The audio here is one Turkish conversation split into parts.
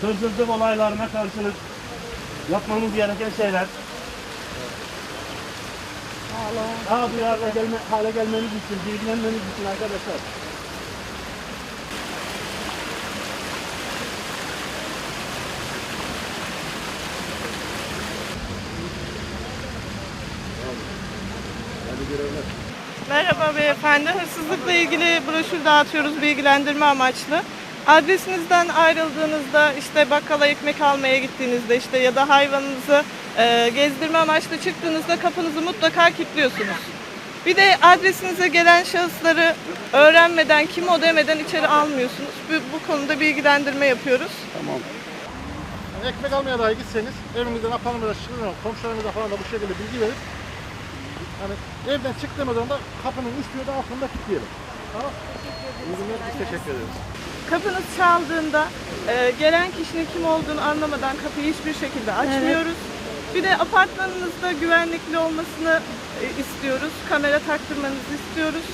hırsızlık olaylarına karşılık yapmamız gereken şeyler. Daha duyarlı gelme, hale gelmeniz için, bilgilenmeniz için arkadaşlar. Merhaba beyefendi. Hırsızlıkla ilgili broşür dağıtıyoruz bilgilendirme amaçlı. Adresinizden ayrıldığınızda işte bakkala ekmek almaya gittiğinizde işte ya da hayvanınızı e, gezdirme amaçlı çıktığınızda kapınızı mutlaka kilitliyorsunuz. Bir de adresinize gelen şahısları öğrenmeden, kim o demeden içeri almıyorsunuz. Bu, bu konuda bilgilendirme yapıyoruz. Yani ekmek almaya dahi gitseniz evinizden apartmana zaman komşularınıza falan da bu şekilde bilgi verip hani evden çıktığımız anda kapının üstünü de altında kilitleyelim. Tamam. İyi günler, biz teşekkür ederiz. Kapınız çaldığında e, gelen kişinin kim olduğunu anlamadan kapıyı hiçbir şekilde açmıyoruz. Bir de apartmanınızda güvenlikli olmasını e, istiyoruz. Kamera taktırmanızı istiyoruz.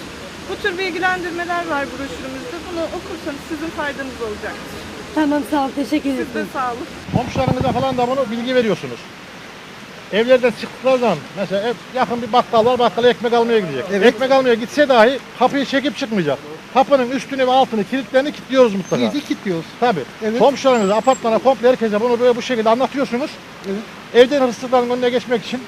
Bu tür bilgilendirmeler var broşürümüzde. Bunu okursanız sizin faydanız olacaktır. Tamam sağ ol teşekkür Siz de ederim. sağ olun. Komşularınıza falan da bunu bilgi veriyorsunuz. Evlerden çıktıkları zaman mesela ev, yakın bir bakkal var bakkala ekmek almaya gidecek. Ekmek almaya gitse dahi kapıyı çekip çıkmayacak. Kapının üstünü ve altını kilitlerini kilitliyoruz mutlaka. İyice kilitliyoruz. Tabii. Evet. Komşularınıza, apartmana, komple herkese bunu böyle bu şekilde anlatıyorsunuz. Evet. Evden hırsızların önüne geçmek için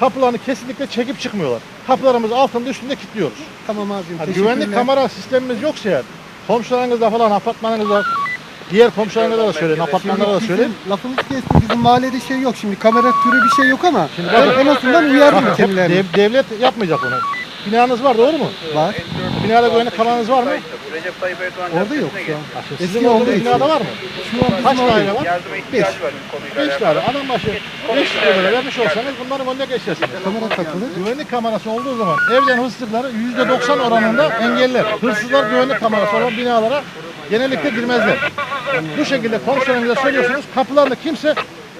kapılarını kesinlikle çekip çıkmıyorlar. Kapılarımızı altında üstünde kilitliyoruz. Tamam abicim. Yani güvenlik kamera sistemimiz yoksa eğer komşularınızda falan apartmanınızda diğer komşularınıza da söyleyin, apartmanlara da söyleyin. Lafımız kesti. Bizim mahallede şey yok şimdi. Kamera türü bir şey yok ama Şimdi ben bakın- en azından uyardım Bak, kendilerini. dev- devlet yapmayacak onu. Binanız var doğru mu? Var. Binada güvenlik kameranız var mı? Recep Tayyip Erdoğan Orada yok şu an. Sizin Eski olduğu olduğu için. binada var mı? Şu an Kaç orada. var? Yardıma ihtiyacı var bu konuyla 5 tane. Adam başı 5 lira vermiş olsanız bunların önüne geçersiniz. Kamera takılı. Güvenlik kamerası olduğu zaman evden hırsızlıkları %90 oranında engeller. Hırsızlar güvenlik kamerası olan binalara genellikle girmezler. Bu şekilde komşularınıza söylüyorsunuz kapılarını kimse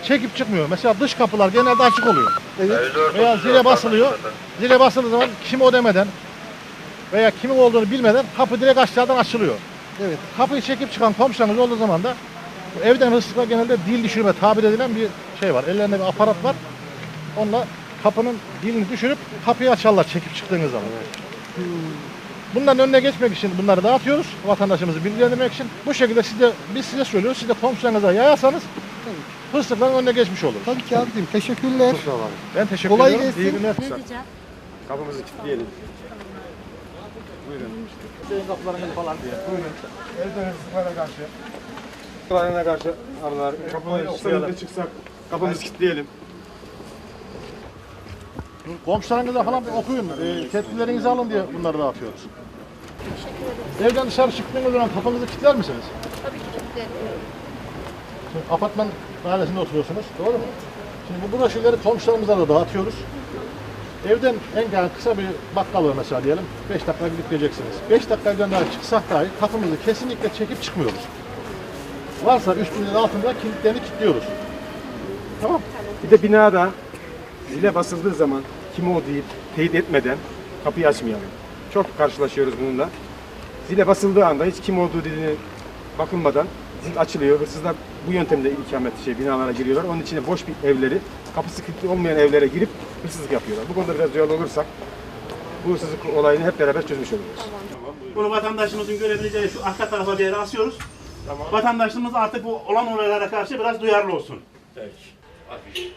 çekip çıkmıyor. Mesela dış kapılar genelde açık oluyor. Veya zile basılıyor. Zile basıldığı zaman kim o demeden veya kimin olduğunu bilmeden kapı direkt aşağıdan açılıyor. Evet. Kapıyı çekip çıkan komşularınız olduğu zaman da evden hırsızlıkla genelde dil düşürme tabir edilen bir şey var. Ellerinde bir aparat var. Onunla kapının dilini düşürüp kapıyı açarlar çekip çıktığınız zaman. Bunların önüne geçmek için bunları dağıtıyoruz. Vatandaşımızı bilgilendirmek için. Bu şekilde size, biz size söylüyoruz. Siz de komşularınıza yayarsanız hırsızlıkların önüne geçmiş olur. Tabii ki abicim. Teşekkürler. Ben teşekkür Kolay ediyorum. gelsin. İyi günler. Kapımızı kilitleyelim. Şeyin kapılarını falan diye. Buyurun. Evden hırsızlara karşı. Kapılarına karşı arılar. Kapıyı kilitleyelim. çıksak kapımızı kilitleyelim. Komşularınıza falan okuyun. E, tedbirlerinizi alın diye bunları dağıtıyoruz. Evden dışarı çıktığınız zaman kapınızı kilitler misiniz? Tabii ki kilitlerim. Şimdi apartman dairesinde oturuyorsunuz. Doğru mu? Şimdi bu broşürleri komşularımıza da dağıtıyoruz. Evden en yani kısa bir bakkal var mesela diyelim. 5 dakika gidip geleceksiniz. 5 dakika evden daha çıksak dahi kapımızı kesinlikle çekip çıkmıyoruz. Varsa üstünün altında kilitlerini kilitliyoruz. Tamam. Bir de binada zile basıldığı zaman kim o deyip teyit etmeden kapıyı açmayalım. Çok karşılaşıyoruz bununla. Zile basıldığı anda hiç kim olduğu dediğine bakılmadan zil açılıyor. Hırsızlar bu yöntemle ikamet şey binalara giriyorlar. Onun için de boş bir evleri, kapısı kilitli olmayan evlere girip hırsızlık yapıyorlar. Bu konuda biraz duyarlı olursak bu hırsızlık olayını hep beraber çözmüş oluruz. Bunu vatandaşımızın görebileceği şu arka tarafa bir yere asıyoruz. Vatandaşımız artık bu olan olaylara karşı biraz duyarlı olsun. Peki. Afiş.